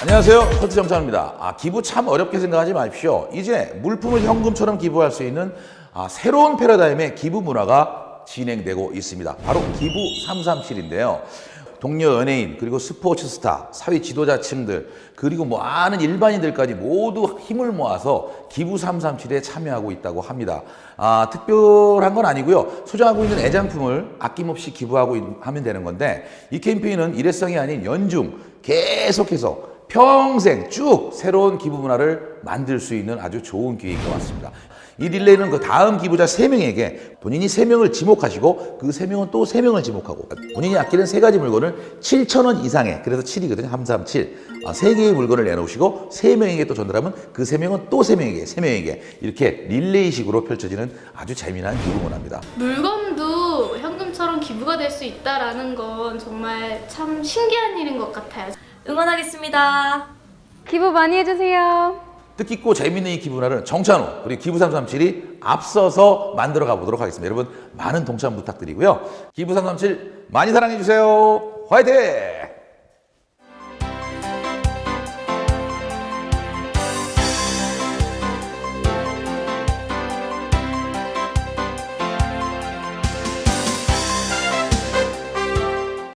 안녕하세요. 코트 정찬입니다. 아, 기부 참 어렵게 생각하지 마십시오. 이제 물품을 현금처럼 기부할 수 있는 아, 새로운 패러다임의 기부 문화가 진행되고 있습니다. 바로 기부 337인데요. 동료 연예인, 그리고 스포츠 스타, 사회 지도자층들, 그리고 뭐 많은 일반인들까지 모두 힘을 모아서 기부 337에 참여하고 있다고 합니다. 아, 특별한 건 아니고요. 소장하고 있는 애장품을 아낌없이 기부하고 있- 하면 되는 건데 이 캠페인은 일회성이 아닌 연중 계속해서 평생 쭉 새로운 기부 문화를 만들 수 있는 아주 좋은 기회인 것 같습니다. 이 릴레이는 그 다음 기부자 세명에게 본인이 세명을 지목하시고 그 세명은 또 세명을 지목하고 본인이 아끼는 세 가지 물건을 7,000원 이상의 그래서 7이거든요. 337. 아, 세 개의 물건을 내놓으시고 세명에게또 전달하면 그 세명은또 세명에게세명에게 이렇게 릴레이식으로 펼쳐지는 아주 재미난 기부 문화입니다. 물건도 현금처럼 기부가 될 수 있다라는 건 정말 참 신기한 일인 것 같아요. 응원하겠습니다. 기부 많이 해주세요. 뜻깊고 재미있는 이 기부 문화를 정찬우 그리고 기부 337이 앞서서 만들어 가보도록 하겠습니다. 여러분 많은 동참 부탁드리고요. 기부 337 많이 사랑해 주세요. 화이팅!